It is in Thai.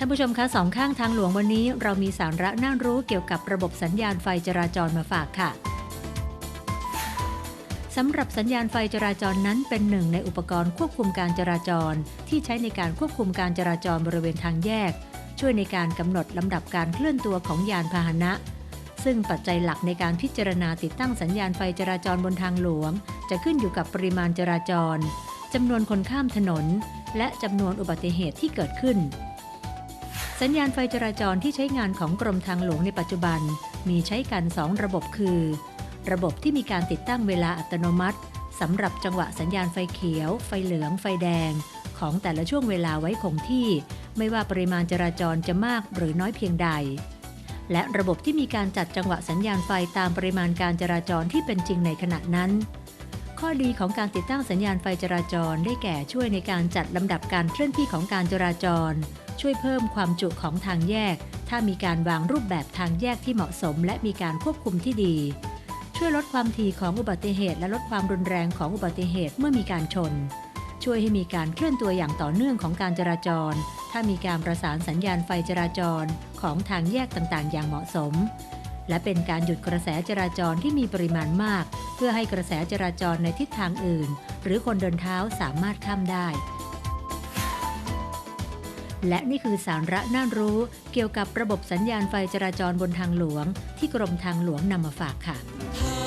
ท่านผู้ชมคะสองข้างทางหลวงวันนี้ เรามีสาระน่ารู้เกี่ยวกับระบบสัญญาณไฟจราจรมาฝากค่ะสำหรับสัญญาณไฟจราจรนั้นเป็นหนึ่งในอุปกรณ์ควบคุมการจราจร ที่ใช้ในการควบคุมการจราจรบริเวณทางแยก ช่วยในการกำหนดลำดับการเคลื่อนตัวของยานพาหนะ ซึ่งปัจจัยหลักในการพิจารณาติดตั้งสัญญาณไฟจราจรบนทางหลวง จะขึ้นอยู่กับปริมาณจราจรจำนวนคนข้ามถนน และจำนวนอุบัติเหตุที่เกิดขึ้น สัญญาณไฟจราจรที่ใช้งานของกรมทางหลวงในปัจจุบัน มีใช้กัน 2 ระบบคือ ระบบที่มีการติดตั้งเวลาอัตโนมัติสำหรับจังหวะสัญญาณไฟเขียว ไฟเหลือง ไฟแดง ของแต่ละช่วงเวลาไว้คงที่ ไม่ว่าปริมาณจราจรจะมากหรือน้อยเพียงใด และระบบที่มีการจัดจังหวะสัญญาณไฟตามปริมาณการจราจรที่เป็นจริงในขณะนั้น ข้อดีของการติดตั้งสัญญาณไฟจราจรได้แก่ช่วยในการจัดลำดับการเคลื่อนที่ของการจราจร ช่วยเพิ่มความจุของทางแยก ถ้ามีการวางรูปแบบทางแยกที่เหมาะสม และมีการควบคุมที่ดี ช่วยลดความถี่ของอุบัติเหตุ และลดความรุนแรงของอุบัติเหตุเมื่อมีการชน ช่วยให้มีการเคลื่อนตัวอย่างต่อเนื่องของการจราจร ถ้ามีการประสานสัญญาณไฟจราจรของทางแยกต่างๆ อย่างเหมาะสม และเป็นการหยุดกระแสจราจรที่มีปริมาณมาก เพื่อให้กระแสจราจรในทิศทางอื่น หรือคนเดินเท้าสามารถข้ามได้ และนี่คือสาระน่ารู้เกี่ยวกับระบบสัญญาณไฟจราจรบนทางหลวง ที่กรมทางหลวงนำมาฝากค่ะ